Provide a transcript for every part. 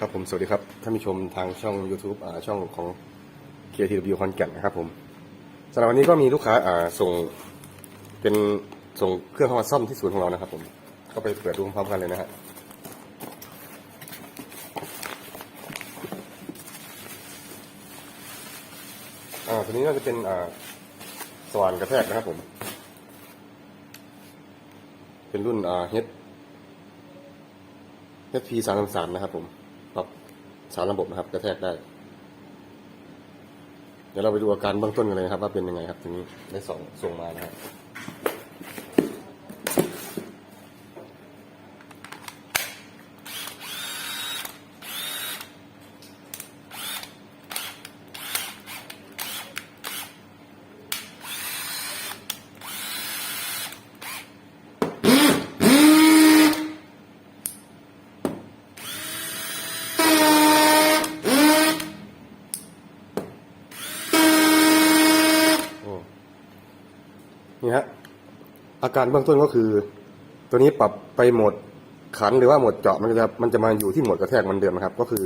ครับผมสวัสดีครับท่านผู้ชมทางช่อง YouTube อ่าช่องของ KTW คอนแก่นนะครับผมสำหรับวันนี้ก็มีลูกค้าอ่าส่งเป็นส่งเครื่องเข้ามาซ่อมที่ศูนย์ของเรานะครับผมก็ไปเปิดดูพร้อมกันเลยนะฮะอ่าตัวนี้น่าจะเป็นอ่าสว่านกระแทกนะครับผม เป็นรุ่นอ่า H HP สามสามนะครับผม สารระบบนะครับ กระแทกได้ เดี๋ยวเราไปดูอาการเบื้องต้นกันเลยนะครับ ว่าเป็นยังไงครับทีนี้ได้ส่งส่งมานะครับ นี่ฮะอาการเบื้องต้นก็คือ ตัวนี้ปรับไปโหมดขันหรือว่าโหมดเจาะมันจะมันจะมาอยู่ที่โหมดกระแทกเหมันเดิมนะครับ ก็คือ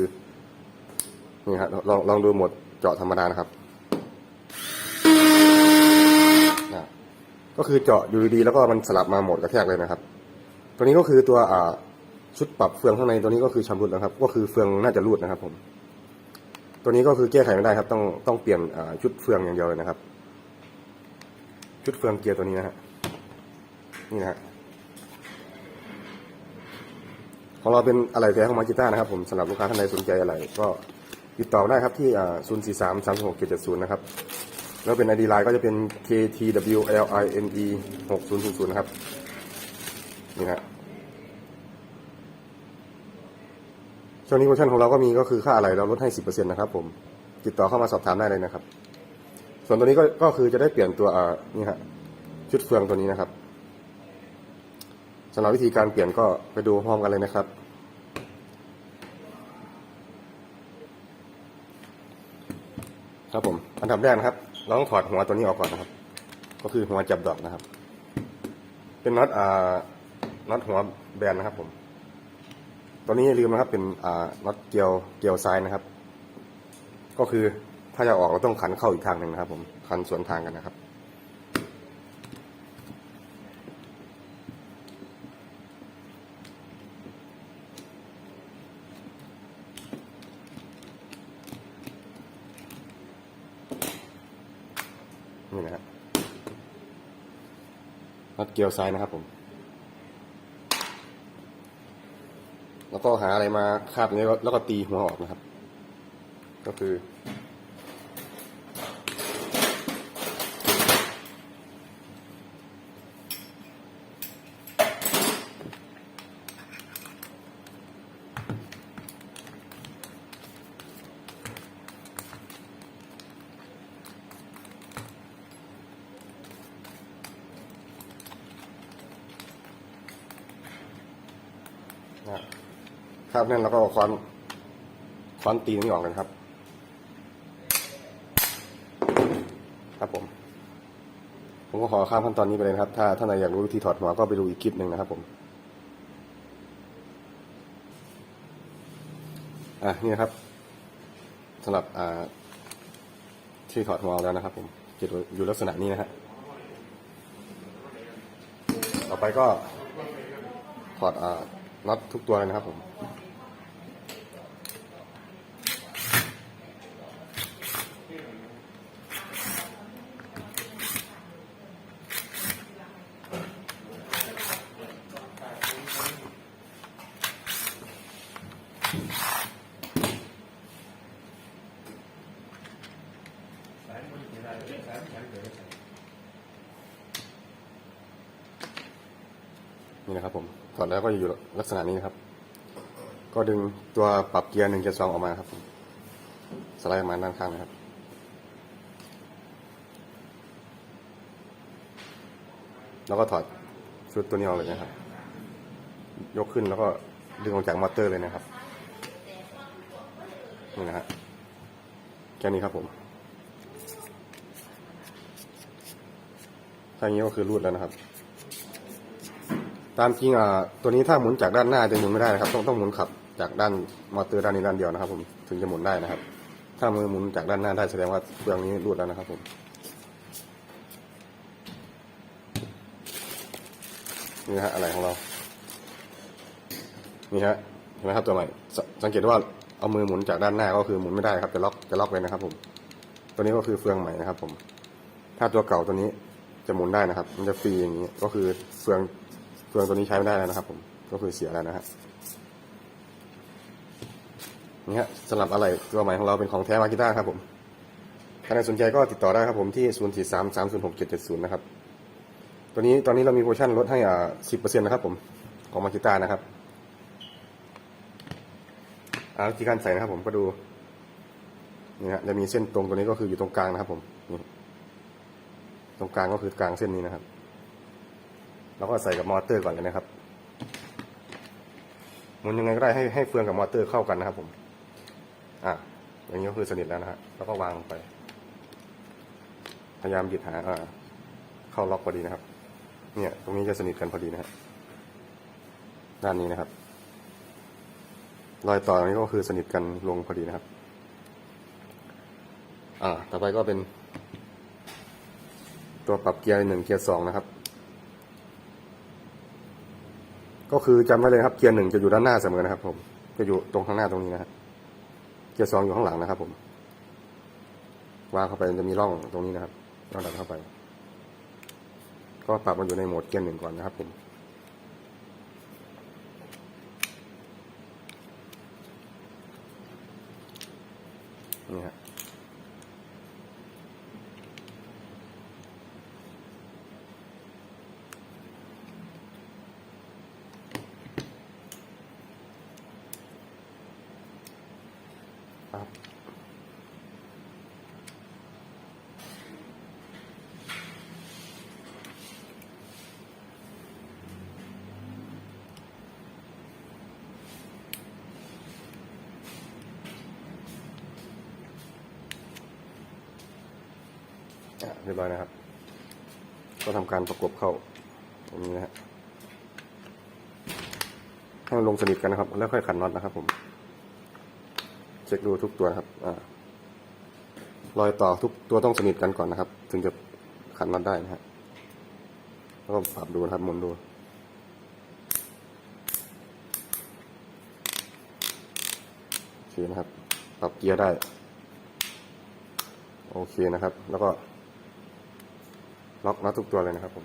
นี่ฮะลองลองดูโหมดเจาะธรรมดานะครับอะก็คือเจาะอยู่ดีๆแล้วก็มันสลับมาโหมดกระแทกเลยนะครับ ตัวนี้ก็คือตัวอ่าชุดปรับเฟืองข้างในตัวนี้ก็คือชำรุดนะครับ ก็คือเฟืองน่าจะรูดนะครับ ผม ตัวนี้ก็คือแก้ไขไม่ได้ครับ ต้องต้องเปลี่ยนชุดเฟืองอย่างเดียวเลยนะครับ ชุดเฟืองเกียร์ตัวนี้นะฮะนี่นะฮะของเราเป็นอะไรแท้ของมาจิต้านะครับผมสำหรับลูกค้าท่านใดสนใจอะไรก็ติดต่อได้ครับที่ศูนย์สี่สามสามหกเจ็ดเจ็ดศูนย์นะครับ แล้วเป็นไอดีไลน์ก็จะเป็น ktwline หกศูนย์ศูนย์ศูนย์นะครับ นี่นะฮะช่วงนี้โปรโมชั่นของเราก็มีก็คือค่าอะไรเราลดให้สิบเปอร์เซ็นต์นะครับผม ติดต่อเข้ามาสอบถามได้เลยนะครับ ส่วนตัวนี้ก็ก็คือจะได้เปลี่ยนตัวอ่านี่ฮะชุดเฟืองตัวนี้นะครับสำหรับวิธีการเปลี่ยนก็ไปดูพร้อมกันเลยนะครับ ครับผมอันดับแรกนะครับ เราต้องถอดหัวตัวนี้ออกก่อนนะครับ ก็คือหัวจับดอกนะครับ เป็นน็อตอ่าน็อตหัวแบนนะครับ ผมตัวนี้อย่าลืมนะครับ เป็นอ่าน็อตเกลียวเกลียวซ้ายนะครับ ก็คือ ถ้าจะออกเราต้องขันเข้าอีกทางหนึ่งนะครับผมขันสวนทางกันนะครับนี่นะครับน็อตเกลียวซ้ายนะครับผม แล้วก็หาอะไรมาคาบนี้แล้วก็ตีหัวออกนะครับ ก็คือ คราบแน่นแล้วก็ค้อนค้อนตีนี่ออกกันครับ ครับผม ผมก็ขอข้ามขั้นตอนนี้ไปเลยนะครับ ถ้าท่านใดอยากรู้วิธีถอดหัวก็ไปดูอีกคลิปหนึ่งนะครับผมอะนี่นะครับสำหรับอ่าที่ถอดหัวแล้วนะครับ ผมจะอยู่ลักษณะนี้นะฮะต่อไปก็ถอดอ่าน็อตทุกตัวเลยนะครับผม นี่นะครับผมถอดแล้วก็อยู่ลักษณะนี้นะครับ ก็ดึงตัวปรับเกียร์หนึ่งเกียร์สองออกมาครับ สไลด์ออกมาด้านข้างนะครับแล้วก็ถอดชุดตัวนี้ออกเลยนะครับ ยกขึ้นแล้วก็ดึงออกจากมอเตอร์เลยนะครับ นี่นะฮะแค่นี้ครับผม ถ้าอย่างนี้ก็คือรูดแล้วนะครับ ตามจริงอะตัวนี้ถ้าหมุนจากด้านหน้าจะหมุนไม่ได้นะครับ ต้องต้องหมุนขับจากด้านมอเตอร์ด้านนี้ด้านเดียวนะครับ ผมถึงจะหมุนได้นะครับ ถ้ามือหมุนจากด้านหน้าได้แสดงว่าเฟืองนี้รูดแล้วนะครับ ผมนี่ฮะอะไรของเรา นี่ฮะเห็นไหมครับตัวใหม่สสังเกตว่าเอามือหมุนจากด้านหน้าก็คือหมุนไม่ได้ครับจะล็อกจะล็อกเลยนะครับ ผม ตัวนี้ก็คือเฟืองใหม่นะครับ ผม ถ้าตัวเก่าตัวนี้ จะหมุนได้นะครับ มันจะฟรีอย่างนี้ ก็คือเฟืองเฟืองตัวนี้ใช้ไม่ได้แล้วนะครับ ผม ก็คือเสียแล้วนะฮะนี่ฮะสำหรับอะไรตัวใหม่ของเราเป็นของแท้มากิต้าครับผมถ้าใครสนใจก็ติดต่อได้ครับผมที่ 0 4 3 3 0 6 7 7 0 นะครับ ตัวนี้ตอนนี้เรามีโปรโมชั่นลดให้อ่า10%นะครับผม ของมากิต้านะครับอ่าวิธีการใส่นะครับผมก็ดูนี่ฮะจะมีเส้นตรงตัวนี้ก็คืออยู่ตรงกลางนะครับผมนี่ ตรงกลางก็คือกลางเส้นนี้นะครับ แล้วก็ใส่กับมอเตอร์ก่อนเลยนะครับหมุนยังไงก็ได้ให้ให้เฟืองกับมอเตอร์เข้ากันนะครับ ผม อะอย่างนี้ก็คือสนิทแล้วนะฮะแล้วก็วางลงไป พยายามหยิบหาอ่าเข้าล็อกพอดีนะครับ เนี่ย ตรงนี้จะสนิทกันพอดีนะครับด้านนี้นะครับ รอยต่อตรงนี้ก็คือสนิทกันลงพอดีนะครับ อ่า ต่อไปก็เป็น ตัวปรับเกียร์หนึ่งเกียร์สองนะครับ ก็คือจำไว้เลยครับเกียร์หนึ่งจะอยู่ด้านหน้าเสมอนะครับ ผมจะอยู่ตรงข้างหน้าตรงนี้นะครับเกียร์สองอยู่ข้างหลังนะครับ ผมวางเข้าไปจะมีร่องตรงนี้นะครับร่องดันเข้าไป ก็ปรับมันอยู่ในโหมดเกียร์หนึ่งก่อนนะครับผมนี่ฮะ ครับอะเรียบร้อยนะครับ ก็ทำการประกบเข้าตรงนี้นะฮะให้มันลงสนิทกันนะครับ แล้วค่อยขันน็อตนะครับผม เช็คดูทุกตัวครับอรอยต่อทุกตัวต้องสนิทกันก่อนนะครับ ถึงจะขันน็อตได้นะฮะแล้วก็ปรับดูนะครับหมุนดูโอเคนะครับ ปรับเกียร์ได้ โอเคนะครับ แล้วก็ล็อกน็อตทุกตัวเลยนะครับผม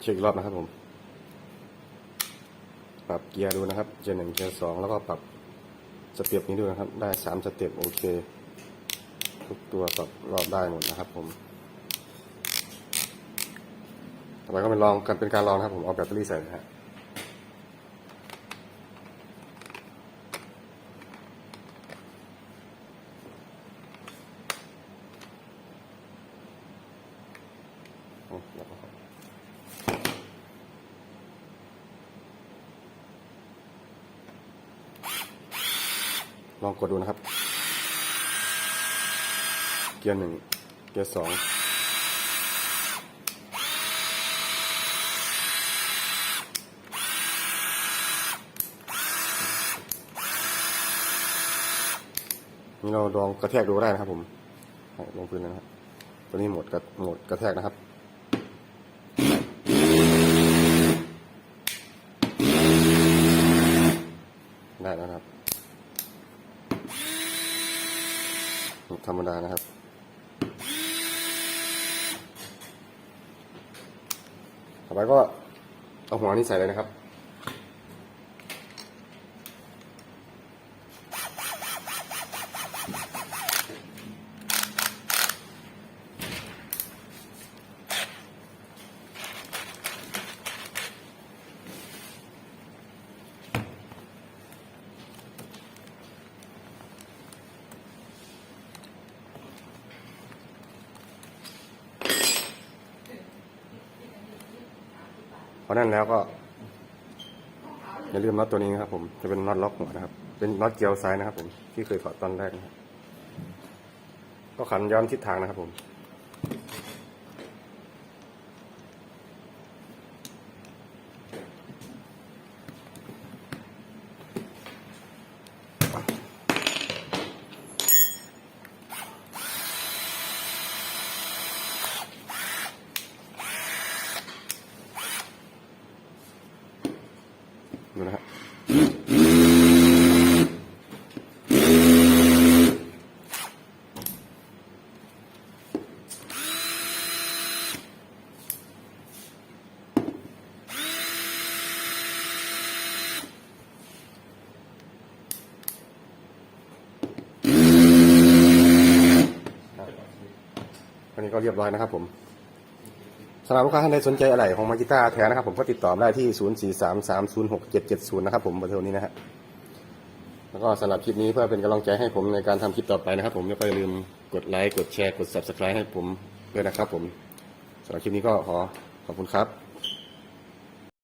เช็คอีกรอบนะครับผม ปรับเกียร์ดูนะครับ เกียร์หนึ่งเกียร์สองแล้วก็ปรับสเต็ปนี้ดูนะครับ ได้สามสเต็ปโอเค ทุกตัวปรับรอบได้หมดนะครับ ผม ต่อไปก็เป็นลองกันเป็นการลองนะครับ ผมเอาแบตเตอรี่ใส่นะฮะโอ้แล้วก็ ลองกดดูนะครับ เกียร์หนึ่งเกียร์สองนี่เราลองกระแทกดูได้นะครับ ผมลงพื้นเลยนะครับตัวนี้หมดกระหมดกระแทกนะครับได้แล้วนะครับ ธรรมดานะครับ ต่อไปก็เอาหัวนี้ใส่เลยนะครับ เพราะนั้นแล้วก็อย่าลืมน็อตตัวนี้นะครับ ผมจะเป็นน็อตล็อกหัวนะครับ เป็นน็อตเกียวซ้ายนะครับ ผมที่เคยถอดตอนแรกนะครับก็ขันย้อนทิศทางนะครับผมะวันนี้ก็เรียบร้อยนะครับผม สำหรับลูกค้าท่านใดสนใจอะไรของมากิต้าแท้นะครับผมก็ติดต่อได้ที่ 0 4 3 3 0 6 7 7 0 นะครับผมเบอร์โทรนี้นะฮะแล้วก็สำหรับคลิปนี้เพื่อเป็นกำลังใจให้ผมในการทำคลิปต่อไปนะครับ ผมแล้วก็อย่าลืมกดไลค์กดแชร์กด subscribe ให้ผมด้วยนะครับผมสำหรับคลิปนี้ก็ขอขอบคุณครับ